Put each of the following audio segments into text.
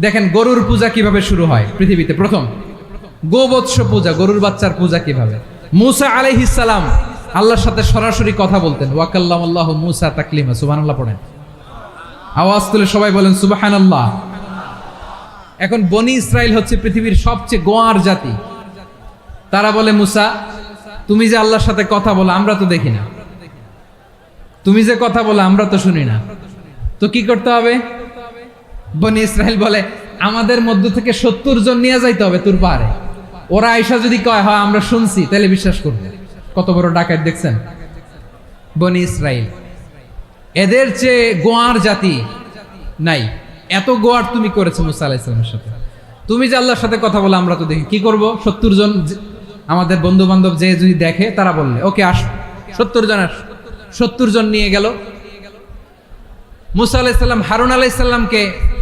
দেখেন গরুর পূজা কীভাবে শুরু হয় পৃথিবীতে? প্রথম, গোবৎস পূজা, গরুর বাচ্চার পূজা কীভাবে? মুসা আলাইহিসালাম আল্লাহর সাথে সরাসরি কথা বলতেন। ওয়াকাল্লাম আল্লাহ মুসা তাকলিমা, সুবহানাল্লাহ পড়েন। আওয়াজ তুলে সবাই বলেন, সুবহানাল্লাহ। এখন বনি ইসরাইল হচ্ছে পৃথিবীর সবচেয়ে গোয়ার জাতি। তারা বলে, মুসা, তুমি যে আল্লাহর সাথে কথা বলো, আমরা তো দেখি না। তুমি যে কথা বলো, আমরা তো শুনি না। তো কি করতে হবে? বনি ইসরায়েল বলে, আমাদের মধ্য থেকে সত্তর জন নিয়ে যাইতে হবে তোর পাহাড়ে ওরা আইসা যদি কয়, হয়, আমরা শুনছি, তাহলে বিশ্বাস করব। কত বড় ডাকাত দেখছেন? বনি ইসরায়েল এদের চেয়ে গোয়ার জাতি নাই। এত গোয়ার তুমি করেছ মুসা আলাহিসামের সাথে। তুমি যে আল্লাহর সাথে কথা বলে, আমরা তো দেখি। কি করব? সত্তর জন আমাদের বন্ধু বান্ধব যে যদি দেখে, তারা বললে, ওকে, আস, সত্তর জন আস। সত্তর জন নিয়ে গেল। মুসা আলাইসাল্লাম হারুন আলাইসাল্লামকে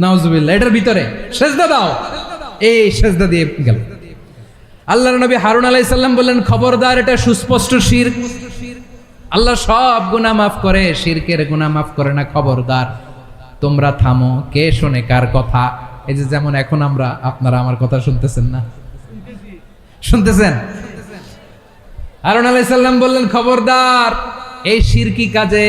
নাউজুবিল্লাহ, এটার ভিতরে সেজদা দাও। এই সেজদা দিয়ে গেল। আল্লাহর নবী হারুন আলাইসাল্লাম বললেন, খবরদার, এটা সুস্পষ্ট শির। আল্লাহ সব গুনাহ মাফ করে, শিরকের গুনাহ মাফ করে না, খবরদার। তোমরা থামো, কে শোনে, কার কথা? এই যে যেমন এখন আমরা, আপনারা আমার কথা শুনতেছেন না? শুনতেছেন? হারুন আলাইসাল্লাম বললেন, খবরদার, এই শিরকি কাজে?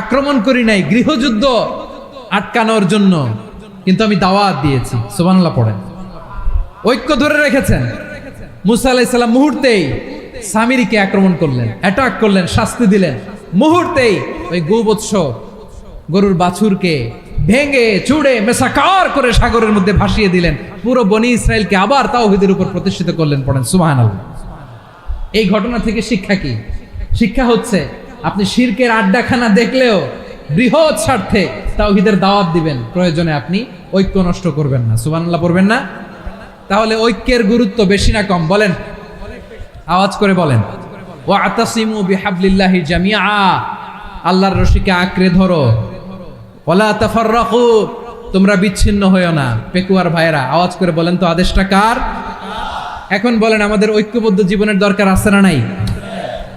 আক্রমণ করি নাই, গৃহযুদ্ধ আটকানোর জন্য। কিন্তু আমি দাওয়াত দিয়েছি, সুবহানাল্লাহ পড়েন। ঐক্য ধরে রেখেছেন। মুসা আলাইসাল্লাম মুহূর্তেই সামিরিকে আক্রমণ করলেন অ্যাটাক করলেন, শাস্তি দিলেন। মুহূর্তেই ওই গোবৎস গরুর বাছুরকে ভেঙে চুড়ে মেসাকার করে সাগরের মধ্যে ভাসিয়ে দিলেন। পুরো বনি ইসরায়েলকে আবার তাওহিদের উপর প্রতিষ্ঠিত করলেন, পড়েন, সুবহানাল্লাহ। এই ঘটনা থেকে শিক্ষা কি? শিক্ষা হচ্ছে আপনি শিরকের আড্ডাখানা দেখলেও বৃহৎ স্বার্থে তাওহিদের দাওয়াত দিবেন, প্রয়োজনে আপনি ঐক্য নষ্ট করবেন না। সুবহানাল্লাহ পড়বেন না? তাহলে ঐক্যের গুরুত্ব বেশি না কম? বলেন। আওয়াজ করে বলেন। ও আতাসিমু বিহাবলিল্লাহি জামিআ। আল্লাহর রশিকে আঁকড়ে ধরো। ওলা তাফাররাকু। তোমরা বিচ্ছিন্ন হয়েও না, পেকুয়ার ভাইরা আওয়াজ করে বলেন তো, আদেশটা কার? এখন বলেন, আমাদের ঐক্যবদ্ধ জীবনের দরকার আছে না নাই?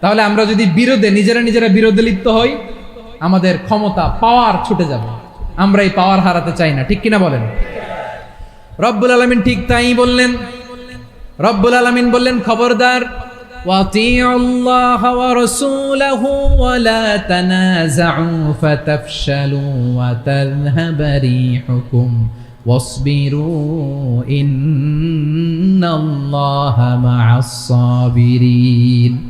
তাহলে আমরা যদি বিরোধে, নিজেরা নিজেরা বিরোধে লিপ্ত হই, আমাদের ক্ষমতা পাওয়ার ছুটে যাবে। আমরা এই পাওয়ার হারাতে চাই না, ঠিক কিনা বলেন? রব্বুল আলমিন ঠিক তাই বললেন। রব্বুল আলমিন বললেন, খবরদার ইন্নাল্লাহা মা'আস-সাবিরিন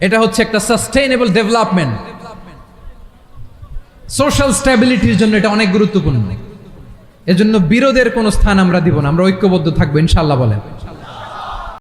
এটা হচ্ছে একটা সাস্টেইনেবল ডেভেলপমেন্ট সোশ্যাল স্ট্যাবিলিটির জন্য এটা অনেক গুরুত্বপূর্ণ। এজন্য বিরোধের কোনো স্থান আমরা দিব না, আমরা ঐক্যবদ্ধ থাকব ইনশাল্লাহ বলেন।